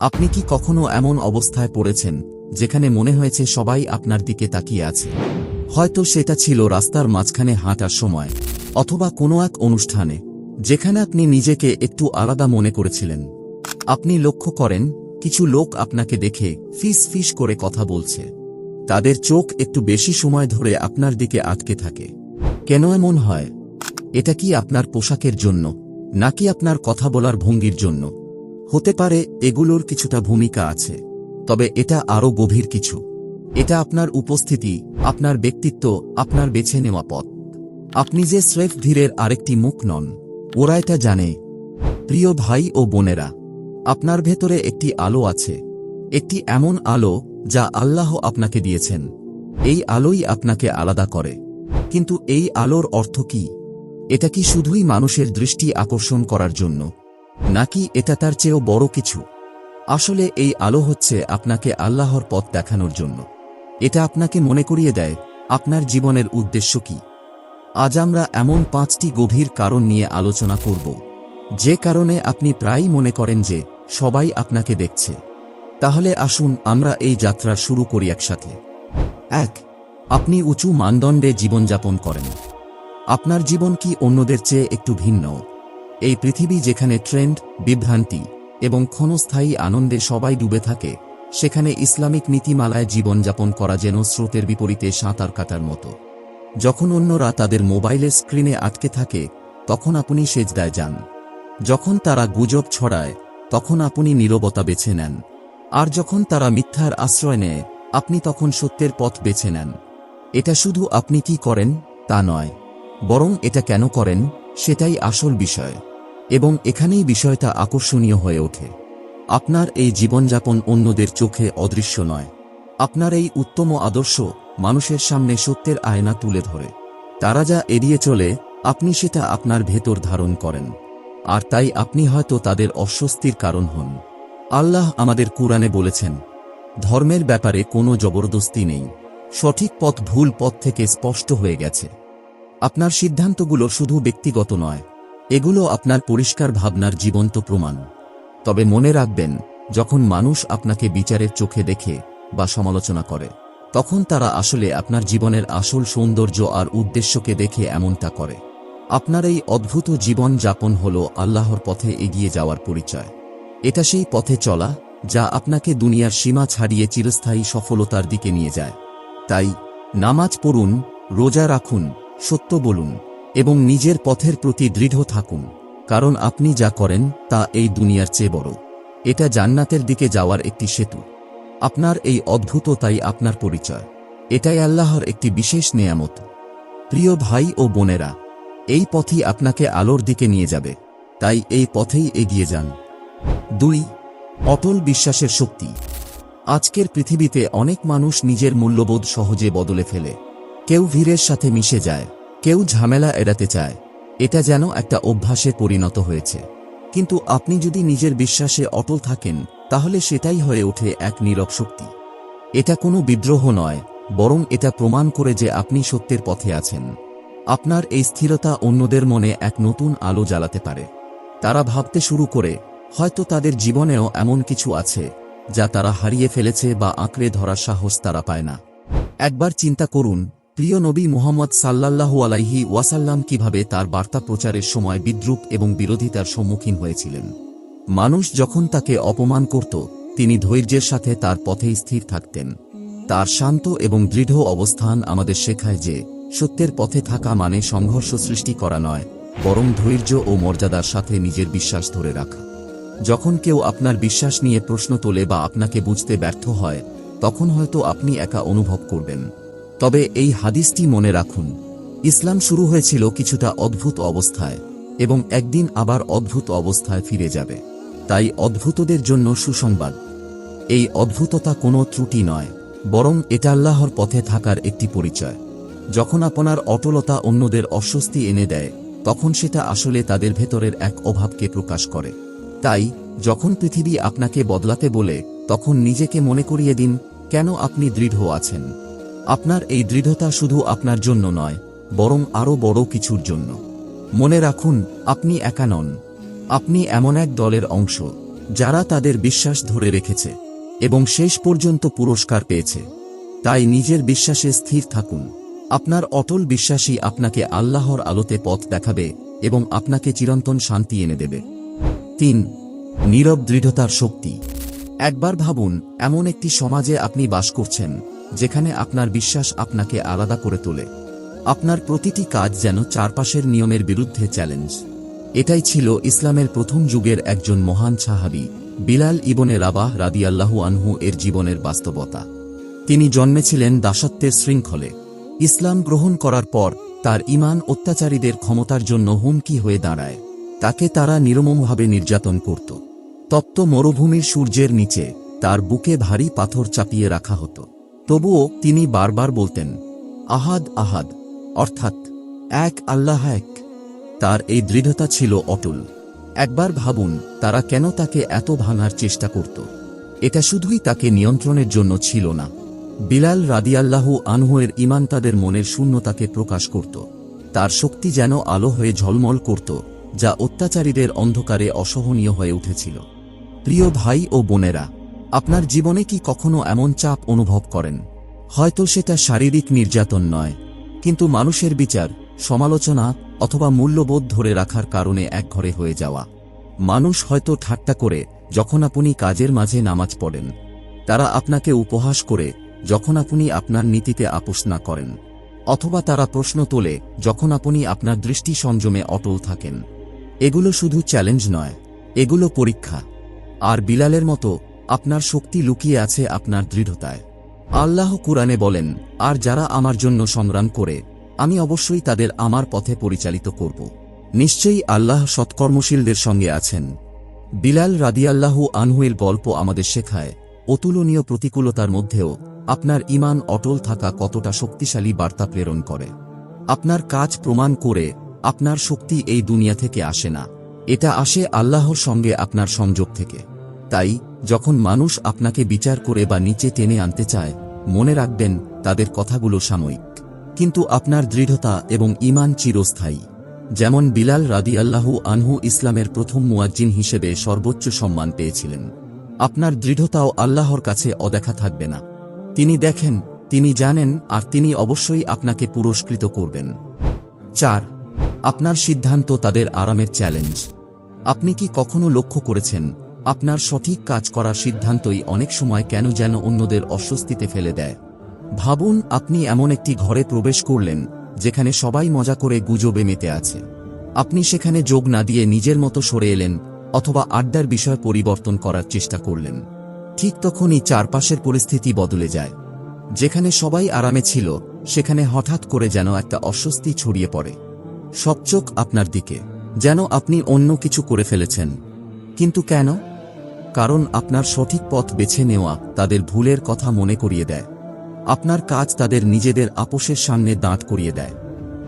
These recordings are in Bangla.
আপনি কি কখনো এমন অবস্থায় পড়েছেন, যেখানে মনে হয়েছে সবাই আপনার দিকে তাকিয়ে আছে? হয়তো সেটা ছিল রাস্তার মাঝখানে হাঁটার সময়, অথবা কোনো এক অনুষ্ঠানে, যেখানে আপনি নিজেকে একটু আলাদা মনে করেছিলেন। আপনি লক্ষ্য করেন, কিছু লোক আপনাকে দেখে ফিস ফিস করে কথা বলছে। তাদের চোখ একটু বেশি সময় ধরে আপনার দিকে আটকে থাকে। কেন এমন হয়? এটা কি আপনার পোশাকের জন্য, নাকি আপনার কথা বলার ভঙ্গির জন্য? হতে পারে এগুলোর কিছুটা ভূমিকা আছে, তবে এটা আরও গভীর কিছু। এটা আপনার উপস্থিতি, আপনার ব্যক্তিত্ব, আপনার বেছে নেওয়া পথ। আপনি যে স্রেফ ধীরের আরেকটি মুখ নন ওরা এটা জানে। প্রিয় ভাই ও বোনেরা, আপনার ভেতরে একটি আলো আছে, একটি এমন আলো যা আল্লাহ আপনাকে দিয়েছেন। এই আলোই আপনাকে আলাদা করে। কিন্তু এই আলোর অর্থ কি? এটা কি শুধুই মানুষের দৃষ্টি আকর্ষণ করার জন্য? নাকি এটা তার চেয়েও বড় কিছু? আসলে এই আলো হচ্ছে আপনাকে আল্লাহর পথ দেখানোর জন্য। এটা আপনাকে মনে করিয়ে দেয়, আপনার জীবনের উদ্দেশ্য কি? আজ আমরা এমন পাঁচটি গভীর কারণ নিয়ে আলোচনা করব, যে কারণে আপনি প্রায়ই মনে করেন যে সবাই আপনাকে দেখছে। তাহলে আসুন আমরা এই যাত্রা শুরু করি একসাথে। এক, আপনি উঁচু মানদণ্ডে জীবনযাপন করেন। আপনার জীবন কি অন্যদের চেয়ে একটু ভিন্ন? এই পৃথিবী যেখানে ট্রেন্ড বিভ্রান্তি এবং ক্ষণস্থায়ী আনন্দে সবাই ডুবে থাকে, সেখানে ইসলামিক নীতিমালায় জীবনযাপন করা যেন স্রোতের বিপরীতে সাঁতার কাটার মতো। যখন অন্যরা তাদের মোবাইলের স্ক্রিনে আটকে থাকে, তখন আপনি সেজদায় যান। যখন তারা গুজব ছড়ায়, তখন আপনি নীরবতা বেছে নেন। আর যখন তারা মিথ্যার আশ্রয় নেয়, আপনি তখন সত্যের পথ বেছে নেন। এটা শুধু আপনি কি করেন, তা নয়। বরং এটা কেন করেন সেটাই আসল বিষয়, এবং এখানেই বিষয়টা আকর্ষণীয় হয়ে ওঠে। আপনার এই জীবনযাপন অন্যদের চোখে অদৃশ্য নয়। আপনার এই উত্তম আদর্শ মানুষের সামনে সত্যের আয়না তুলে ধরে। তারা যা এড়িয়ে চলে, আপনি সেটা আপনার ভেতর ধারণ করেন। আর তাই আপনি হয়তো তাদের অস্বস্তির কারণ হন। আল্লাহ আমাদের কুরআনে বলেছেন, ধর্মের ব্যাপারে কোনো জবরদস্তি নেই। সঠিক পথ ভুল পথ থেকে স্পষ্ট হয়ে গেছে। আপনার সিদ্ধান্তগুলো শুধু ব্যক্তিগত নয়, এগুলো আপনার পরিষ্কার ভাবনার জীবন্ত প্রমাণ। তবে মনে রাখবেন, যখন মানুষ আপনাকে বিচারের চোখে দেখে বা সমালোচনা করে, তখন তারা আসলে আপনার জীবনের আসল সৌন্দর্য আর উদ্দেশ্যকে দেখে এমনটা করে। আপনার এই অদ্ভুত জীবন যাপন হল আল্লাহর পথে এগিয়ে যাওয়ার পরিচয়। এটা সেই পথে চলা, যা আপনাকে দুনিয়ার সীমা ছাড়িয়ে চিরস্থায়ী সফলতার দিকে নিয়ে যায়। তাই, নামাজ পড়ুন, রোজা রাখুন সত্য বলুন, এবং নিজের পথের প্রতি দৃঢ় থাকুন, কারণ আপনি যা করেন, তা এই দুনিয়ার চেয়ে বড়। এটা জান্নাতের দিকে যাওয়ার একটি সেতু। আপনার এই অদ্ভুত তাই আপনার পরিচয়। এটাই আল্লাহর একটি বিশেষ নেয়ামত। প্রিয় ভাই ও বোনেরা, এই পথই আপনাকে আলোর দিকে নিয়ে যাবে। তাই এই পথেই এগিয়ে যান। দুই, অটল বিশ্বাসের শক্তি। আজকের পৃথিবীতে অনেক মানুষ নিজের মূল্যবোধ সহজে বদলে ফেলে। কেউ ভিড়ের সাথে মিশে যায়, কেউ ঝামেলা এড়াতে চায়, এটা যেন একটা অভ্যাসে পরিণত হয়েছে। কিন্তু আপনি যদি নিজের বিশ্বাসে অটল থাকেন, তাহলে সেটাই হয়ে ওঠে এক নীরব শক্তি। এটা কোনো বিদ্রোহ নয়, বরং এটা প্রমাণ করে যে আপনি সত্যের পথে আছেন। আপনার এই স্থিরতা অন্যদের মনে এক নতুন আলো জ্বালাতে পারে। তারা ভাবতে শুরু করে, হয়তো তাদের জীবনেও এমন কিছু আছে, যা তারা হারিয়ে ফেলেছে বা আঁকড়ে ধরার সাহস তারা পায় না। একবার চিন্তা করুন প্রিয় নবী মুহাম্মদ সাল্লাল্লাহু আলাইহি ওয়াসাল্লাম কীভাবে তার বার্তা প্রচারের সময় বিদ্রুপ এবং বিরোধিতার সম্মুখীন হয়েছিলেন? মানুষ যখন তাকে অপমান করত, তিনি ধৈর্যের সাথে তার পথে স্থির থাকতেন। তার শান্ত এবং দৃঢ় অবস্থান আমাদের শেখায় যে, সত্যের পথে থাকা মানে সংঘর্ষ সৃষ্টি করা নয়, বরং ধৈর্য ও মর্যাদার সাথে নিজের বিশ্বাস ধরে রাখা। যখন কেউ আপনার বিশ্বাস নিয়ে প্রশ্ন তোলে বা আপনাকে বুঝতে ব্যর্থ হয়, তখন হয়তো আপনি একা অনুভব করবেন। তবে এই হাদিসটি মনে রাখুন, ইসলাম শুরু হয়েছিল কিছুটা অদ্ভুত অবস্থায় এবং একদিন আবার অদ্ভুত অবস্থায় ফিরে যাবে। তাই অদ্ভুতদের জন্য সুসংবাদ। এই অদ্ভুততা কোনো ত্রুটি নয়, বরং এটা আল্লাহর পথে থাকার একটি পরিচয়। যখন আপনার অটলতা অন্যদের অস্বস্তি এনে দেয়, তখন সেটা আসলে তাদের ভেতরের এক অভাবকে প্রকাশ করে। তাই, যখন পৃথিবী আপনাকে বদলাতে বলে, তখন নিজেকে মনে করিয়ে দিন, কেন আপনি দৃঢ় আছেন? আপনার এই দৃঢ়তা শুধু আপনার জন্য নয়, বরং আরও বড় কিছুর জন্য। মনে রাখুন, আপনি একা নন। আপনি এমন এক দলের অংশ, যারা তাদের বিশ্বাস ধরে রেখেছে, এবং শেষ পর্যন্ত পুরস্কার পেয়েছে। তাই নিজের বিশ্বাসে স্থির থাকুন। আপনার অটল বিশ্বাসই আপনাকে আল্লাহর আলোতে পথ দেখাবে এবং আপনাকে চিরন্তন শান্তি এনে দেবে। তিন, নীরব দৃঢ়তার শক্তি। একবার ভাবুন, এমন একটি সমাজে আপনি বাস করছেন যেখানে আপনার বিশ্বাস আপনাকে আলাদা করে তোলে। আপনার প্রতিটি কাজ যেন চারপাশের নিয়মের বিরুদ্ধে চ্যালেঞ্জ। এটাই ছিল ইসলামের প্রথম যুগের একজন মহান সাহাবি, বিলাল ইবনে রাবাহ রাদিয়াল্লাহু আনহু এর জীবনের বাস্তবতা। তিনি জন্মেছিলেন দাসত্বের শৃঙ্খলে। ইসলাম গ্রহণ করার পর তার ইমান অত্যাচারীদের ক্ষমতার জন্য হুমকি হয়ে দাঁড়ায়। তাকে তারা নির্মমভাবে নির্যাতন করত। তপ্ত মরুভূমির সূর্যের নিচে তার বুকে ভারী পাথর চাপিয়ে রাখা হতো। তবুও তিনি বারবার বলতেন, আহাদ আহাদ, অর্থাৎ এক আল্লাহ এক। তার এই দৃঢ়তা ছিল অটল। একবার ভাবুন, তারা কেন তাকে এত ভাঙার চেষ্টা করত। এটা শুধুই তাকে নিয়ন্ত্রণের জন্য ছিল না। বিলাল রাদিয়াল্লাহু আনহুয়ের ইমান তাদের মনের শূন্যতাকে প্রকাশ করত। তার শক্তি যেন আলো হয়ে ঝলমল করত, যা অত্যাচারীদের অন্ধকারে অসহনীয় হয়ে উঠেছিল। প্রিয় ভাই ও বোনেরা আপনার জীবনে কি কখনো এমন চাপ অনুভব করেন? হয়তো সেটা শারীরিক নির্যাতন নয়, কিন্তু মানুষের বিচার, সমালোচনা অথবা মূল্যবোধ ধরে রাখার কারণে একঘরে হয়ে যাওয়া। মানুষ হয়তো ঠাট্টা করে যখন আপনি কাজের মাঝে নামাজ পড়েন। তারা আপনাকে উপহাস করে যখন আপনি আপনার নীতিতে আপোষ না করেন। অথবা তারা প্রশ্ন তোলে যখন আপনি আপনার দৃষ্টি সংযমে অটল থাকেন। এগুলো শুধু চ্যালেঞ্জ নয়, এগুলো পরীক্ষা। আর বিলালের মতো আপনার শক্তি লুকিয়ে আছে আপনার দৃঢ়তায়। আল্লাহ কুরআনে বলেন, আর যারা আমার জন্য সংগ্রাম করে, আমি অবশ্যই তাদের আমার পথে পরিচালিত করব। নিশ্চয়ই আল্লাহ সৎকর্মশীলদের সঙ্গে আছেন। বিলাল রাদিয়াল্লাহু আনহুয়ের গল্প আমাদের শেখায়, অতুলনীয় প্রতিকূলতার মধ্যেও আপনার ইমান অটল থাকা কতটা শক্তিশালী বার্তা প্রেরণ করে। আপনার কাজ প্রমাণ করে আপনার শক্তি এই দুনিয়া থেকে আসে না। এটা আসে আল্লাহর সঙ্গে আপনার সংযোগ থেকে। তাই, যখন মানুষ আপনাকে বিচার করে বা নিচে টেনে আনতে চায়, মনে রাখবেন, তাদের কথাগুলো সাময়িক। কিন্তু আপনার দৃঢ়তা এবং ইমান চিরস্থায়ী। যেমন বিলাল রাদি আল্লাহু আনহু ইসলামের প্রথম মুয়াজ্জিন হিসেবে সর্বোচ্চ সম্মান পেয়েছিলেন। আপনার দৃঢ়তাও আল্লাহর কাছে অদেখা থাকবে না। তিনি দেখেন, তিনি জানেন, আর তিনি অবশ্যই আপনাকে পুরস্কৃত করবেন। চার, আপনার সিদ্ধান্ত তাদের আরামের চ্যালেঞ্জ। আপনি কি কখনো লক্ষ্য করেছেন আপনার সঠিক কাজ করার সিদ্ধান্তই অনেক সময় কেন যেন অন্যদের অস্বস্তিতে ফেলে দেয়। ভাবুন, আপনি এমন একটি ঘরে প্রবেশ করলেন, যেখানে সবাই মজা করে গুজবে মেতে আছে। আপনি সেখানে যোগ না দিয়ে নিজের মতো সরে এলেন, অথবা আড্ডার বিষয় পরিবর্তন করার চেষ্টা করলেন। ঠিক তখনই চারপাশের পরিস্থিতি বদলে যায়। যেখানে সবাই আরামে ছিল, সেখানে হঠাৎ করে যেন একটা অস্বস্তি ছড়িয়ে পড়ে। সব আপনার দিকে, যেন আপনি অন্য কিছু করে ফেলেছেন। কিন্তু কেন? কারণ আপনার সঠিক পথ বেছে নেওয়া তাদের ভুলের কথা মনে করিয়ে দেয়। আপনার কাজ তাদের নিজেদের আপোষের সামনে দাঁত করিয়ে দেয়।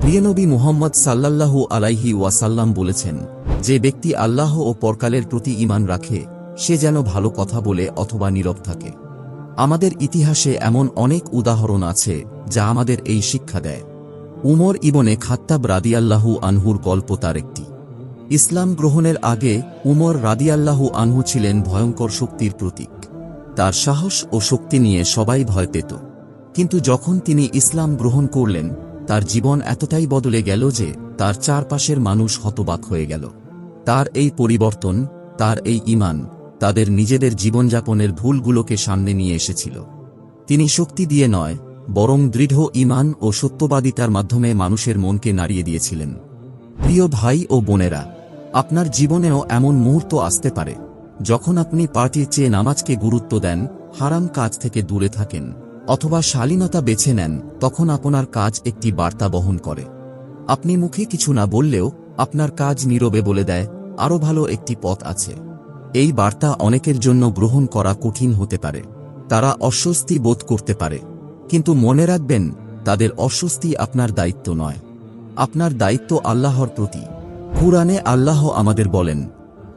প্রিয়নবী মুহাম্মদ সাল্লাল্লাহু আলাইহি ওয়াসাল্লাম বলেছেন, যে ব্যক্তি আল্লাহ ও পরকালের প্রতি ইমান রাখে, সে যেন ভালো কথা বলে অথবা নীরব থাকে। আমাদের ইতিহাসে এমন অনেক উদাহরণ আছে যা আমাদের এই শিক্ষা দেয়। উমর ইবনে খাত্তাব রাদিয়াল্লাহু আনহুর গল্প তার একটি। ইসলাম গ্রহণের আগে উমর রাদিয়াল্লাহু আনহু ছিলেন ভয়ঙ্কর শক্তির প্রতীক। তার সাহস ও শক্তি নিয়ে সবাই ভয় পেত। কিন্তু যখন তিনি ইসলাম গ্রহণ করলেন, তার জীবন এতটাই বদলে গেল যে তার চারপাশের মানুষ হতবাক হয়ে গেল। তার এই পরিবর্তন, তার এই ইমান তাদের নিজেদের জীবনযাপনের ভুলগুলোকে সামনে নিয়ে এসেছিল। তিনি শক্তি দিয়ে নয়, বরং দৃঢ় ইমান ও সত্যবাদিতার মাধ্যমে মানুষের মনকে নাড়িয়ে দিয়েছিলেন। প্রিয় ভাই ও বোনেরা আপনার জীবনেও এমন মুহূর্ত আসতে পারে, যখন আপনি পার্টির চেয়ে নামাজকে গুরুত্ব দেন, হারাম কাজ থেকে দূরে থাকেন, অথবা শালীনতা বেছে নেন, তখন আপনার কাজ একটি বার্তা বহন করে। আপনি মুখে কিছু না বললেও আপনার কাজ নীরবে বলে দেয়, আরও ভালো একটি পথ আছে। এই বার্তা অনেকের জন্য গ্রহণ করা কঠিন হতে পারে, তারা অস্বস্তি বোধ করতে পারে, কিন্তু মনে রাখবেন, তাদের অস্বস্তি আপনার দায়িত্ব নয়। আপনার দায়িত্ব আল্লাহর প্রতি। কুরআনে আল্লাহ আমাদের বলেন,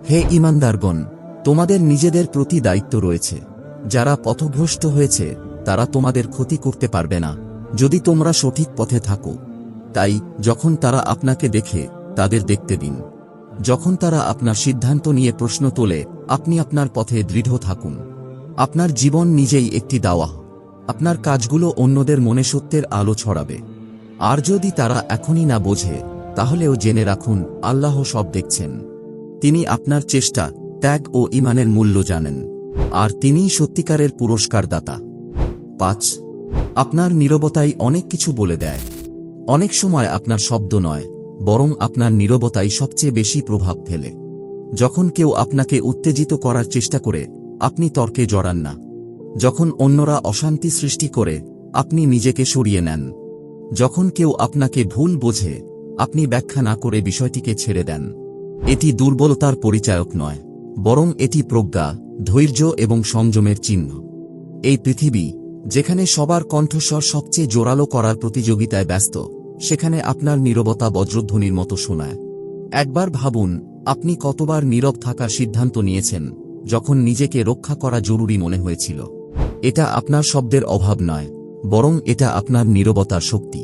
হে ইমানদারগণ তোমাদের নিজেদের প্রতি দায়িত্ব রয়েছে। যারা পথভ্রষ্ট হয়েছে, তারা তোমাদের ক্ষতি করতে পারবে না। যদি তোমরা সঠিক পথে থাকো, তাই যখন তারা আপনাকে দেখে, তাদের দেখতে দিন। যখন তারা আপনার সিদ্ধান্ত নিয়ে প্রশ্ন তোলে, আপনি আপনার পথে দৃঢ় থাকুন। আপনার জীবন নিজেই একটি দাওয়া আপনার কাজগুলো অন্যদের মনে সত্যের আলো ছড়াবে। আর যদি তারা এখনই না বোঝে তাহলেও জেনে রাখুন, আল্লাহ সব দেখছেন। তিনি আপনার চেষ্টা, ত্যাগ ও ইমানের মূল্য জানেন। আর তিনিই সত্যিকারের পুরস্কার দাতা পাঁচ, আপনার নীরবতাই অনেক কিছু বলে দেয়। অনেক সময় আপনার শব্দ নয়, বরং আপনার নীরবতাই সবচেয়ে বেশি প্রভাব ফেলে। যখন কেউ আপনাকে উত্তেজিত করার চেষ্টা করে, আপনি তর্কে জড়ান না। যখন অন্যরা অশান্তি সৃষ্টি করে, আপনি নিজেকে সরিয়ে নেন। যখন কেউ আপনাকে ভুল বোঝে আপনি ব্যাখ্যা না করে বিষয়টিকে ছেড়ে দেন। এটি দুর্বলতার পরিচায়ক নয়, বরং এটি প্রজ্ঞা, ধৈর্য এবং সংযমের চিহ্ন। এই পৃথিবী, যেখানে সবার কণ্ঠস্বর সবচেয়ে জোরালো করার প্রতিযোগিতায় ব্যস্ত, সেখানে আপনার নীরবতা বজ্রধ্বনির মতো শোনায়। একবার ভাবুন, আপনি কতবার নীরব থাকার সিদ্ধান্ত নিয়েছেন, যখন নিজেকে রক্ষা করা জরুরি মনে হয়েছিল। এটা আপনার শব্দের অভাব নয়, বরং এটা আপনার নীরবতার শক্তি।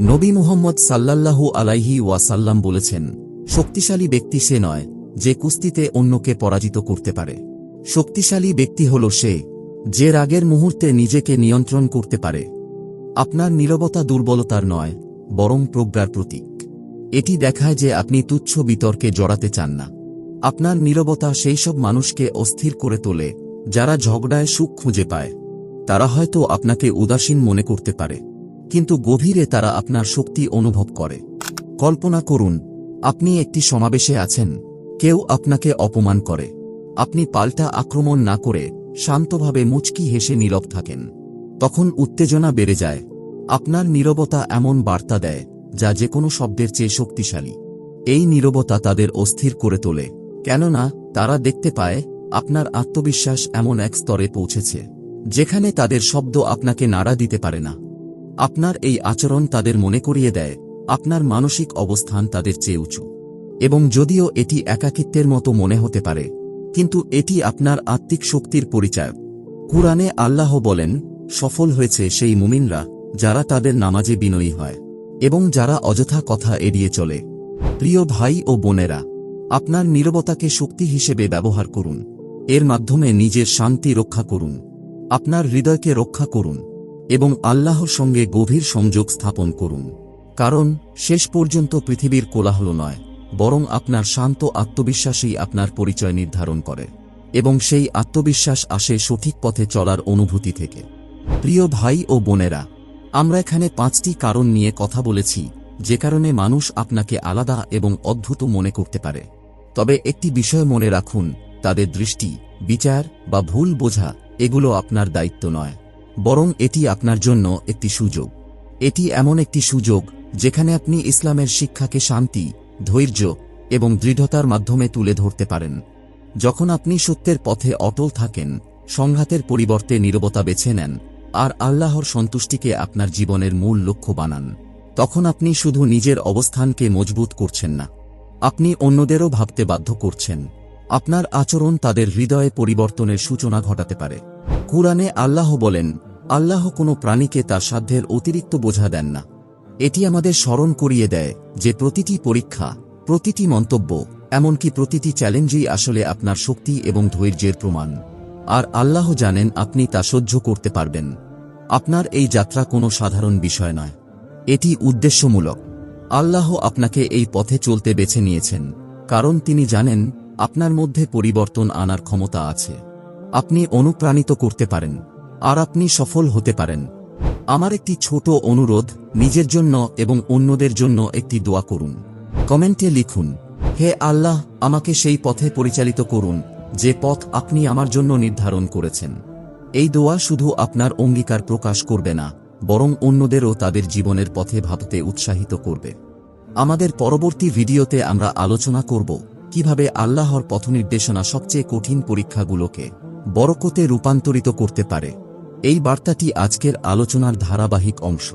নবী মুহম্মদ সাল্লাল্লাহু আলাইহি ওয়াসাল্লাম বলেছেন, শক্তিশালী ব্যক্তি সে নয় যে কুস্তিতে অন্যকে পরাজিত করতে পারে। শক্তিশালী ব্যক্তি হল সে যে রাগের মুহূর্তে নিজেকে নিয়ন্ত্রণ করতে পারে। আপনার নীরবতা দুর্বলতার নয়, বরং প্রজ্ঞার প্রতীক। এটি দেখায় যে আপনি তুচ্ছ বিতর্কে জড়াতে চান না। আপনার নীরবতা সেই সব মানুষকে অস্থির করে তোলে, যারা ঝগড়ায় সুখ খুঁজে পায়। তারা হয়তো আপনাকে উদাসীন মনে করতে পারে। কিন্তু গভীরে তারা আপনার শক্তি অনুভব করে। কল্পনা করুন, আপনি একটি সমাবেশে আছেন, কেউ আপনাকে অপমান করে। আপনি পাল্টা আক্রমণ না করে শান্তভাবে মুচকি হেসে নীরব থাকেন। তখন উত্তেজনা বেড়ে যায়। আপনার নীরবতা এমন বার্তা দেয়, যা যে কোনো শব্দের চেয়ে শক্তিশালী। এই নীরবতা তাদের অস্থির করে তোলে। কেননা, তারা দেখতে পায়, আপনার আত্মবিশ্বাস এমন এক স্তরে পৌঁছেছে, যেখানে তাদের শব্দ আপনাকে নাড়া দিতে পারে না। আপনার এই আচরণ তাদের মনে করিয়ে দেয়, আপনার মানসিক অবস্থান তাদের চেয়ে উঁচু। এবং যদিও এটি একাকিত্বের মতো মনে হতে পারে, কিন্তু এটি আপনার আত্মিক শক্তির পরিচয়। কুরআনে আল্লাহ বলেন, সফল হয়েছে সেই মুমিনরা যারা তাদের নামাজে বিনয়ী হয় এবং যারা অযথা কথা এড়িয়ে চলে। প্রিয় ভাই ও বোনেরা, আপনার নীরবতাকে শক্তি হিসেবে ব্যবহার করুন। এর মাধ্যমে নিজের শান্তি রক্ষা করুন। আপনার হৃদয়কে রক্ষা করুন। এবং আল্লাহর সঙ্গে গভীর সংযোগ স্থাপন করুন। কারণ, শেষ পর্যন্ত পৃথিবীর কোলাহল নয়, বরং আপনার শান্ত আত্মবিশ্বাসই আপনার পরিচয় নির্ধারণ করে, এবং সেই আত্মবিশ্বাস আসে সঠিক পথে চলার অনুভূতি থেকে। প্রিয় ভাই ও বোনেরা, আমরা এখানে পাঁচটি কারণ নিয়ে কথা বলেছি, যে কারণে মানুষ আপনাকে আলাদা এবং অদ্ভুত মনে করতে পারে। তবে একটি বিষয় মনে রাখুন, তাদের দৃষ্টি, বিচার বা ভুল বোঝা, এগুলো আপনার দায়িত্ব নয়। বরং এটি আপনার জন্য একটি সুযোগ। এটি এমন একটি সুযোগ যেখানে আপনি ইসলামের শিক্ষাকে শান্তি, ধৈর্য এবং দৃঢ়তার মাধ্যমে তুলে ধরতে পারেন। যখন আপনি সত্যের পথে অটল থাকেন, সংঘাতের পরিবর্তে নীরবতা বেছে নেন, আর আল্লাহর সন্তুষ্টিকে আপনার জীবনের মূল লক্ষ্য বানান, তখন আপনি শুধু নিজের অবস্থানকে মজবুত করছেন না। আপনি অন্যদেরও ভাবতে বাধ্য করছেন। আপনার আচরণ তাদের হৃদয়ে পরিবর্তনের সূচনা ঘটাতে পারে। কুরআনে আল্লাহ বলেন, আল্লাহ কোনো প্রাণীকে তার সাধ্যের অতিরিক্ত বোঝা দেন না। এটি আমাদের স্মরণ করিয়ে দেয় যে প্রতিটি পরীক্ষা, প্রতিটি মন্তব্য, এমনকি প্রতিটি চ্যালেঞ্জই আসলে আপনার শক্তি এবং ধৈর্যের প্রমাণ। আর আল্লাহ জানেন আপনি তা সহ্য করতে পারবেন। আপনার এই যাত্রা কোনো সাধারণ বিষয় নয়। এটি উদ্দেশ্যমূলক। আল্লাহ আপনাকে এই পথে চলতে বেছে নিয়েছেন, কারণ তিনি জানেন, আপনার মধ্যে পরিবর্তন আনার ক্ষমতা আছে। আপনি অনুপ্রাণিত করতে পারেন, আর আপনি সফল হতে পারেন। আমার একটি ছোট অনুরোধ, নিজের জন্য এবং অন্যদের জন্য একটি দোয়া করুন। কমেন্টে লিখুন, হে আল্লাহ, আমাকে সেই পথে পরিচালিত করুন, যে পথ আপনি আমার জন্য নির্ধারণ করেছেন। এই দোয়া শুধু আপনার অঙ্গীকার প্রকাশ করবে না, বরং অন্যদেরও তাদের জীবনের পথে ভাবতে উৎসাহিত করবে। আমাদের পরবর্তী ভিডিওতে আমরা আলোচনা করব, কীভাবে আল্লাহর পথনির্দেশনা সবচেয়ে কঠিন পরীক্ষাগুলোকে বরকতে রূপান্তরিত করতে পারে। এই বার্তাটি আজকের আলোচনার ধারাবাহিক অংশ।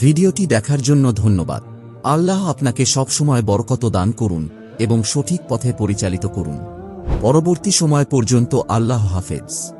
ভিডিওটি দেখার জন্য ধন্যবাদ। আল্লাহ আপনাকে সবসময় বরকত দান করুন এবং সঠিক পথে পরিচালিত করুন। পরবর্তী সময় পর্যন্ত আল্লাহ হাফেজ।